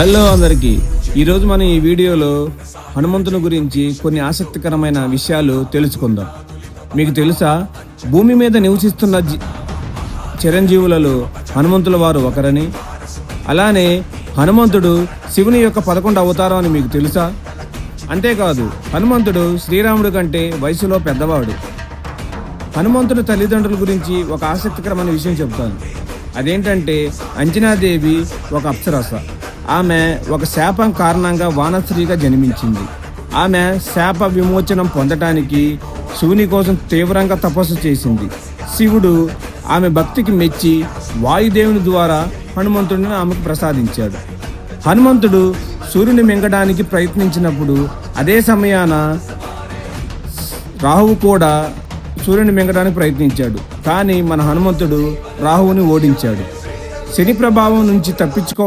Hello అందరికీ. ఈరోజు మనం ఈ వీడియోలో హనుమంతుని గురించి కొన్ని ఆసక్తికరమైన విషయాలు తెలుసుకుందాం. మీకు తెలుసా? భూమి మీద నివసిస్తున్న చిరంజీవులలో హనుమంతుల వారు ఒకరని. అలానే హనుమంతుడు శివుని యొక్క పదకొండు అవతారం అని మీకు తెలుసా? అంతేకాదు హనుమంతుడు శ్రీరాముడు కంటే వయసులో పెద్దవాడు. హనుమంతుడి తల్లిదండ్రుల గురించి ఒక ఆసక్తికరమైన విషయం చెప్తాను. అదేంటంటే అంజనాదేవి ఒక అప్సరస. ఆమె ఒక శాపం కారణంగా వానస్త్రీగా జన్మించింది. ఆమె శాప విమోచనం పొందటానికి శివుని కోసం తీవ్రంగా తపస్సు చేసింది. శివుడు ఆమె భక్తికి మెచ్చి వాయుదేవుని ద్వారా హనుమంతుడిని ఆమెకు ప్రసాదించాడు. హనుమంతుడు సూర్యుని మింగడానికి ప్రయత్నించినప్పుడు అదే సమయాన రాహువు కూడా సూర్యుని మింగడానికి ప్రయత్నించాడు. కానీ మన హనుమంతుడు రాహువుని ఓడించాడు. శని ప్రభావం నుంచి తప్పించుకో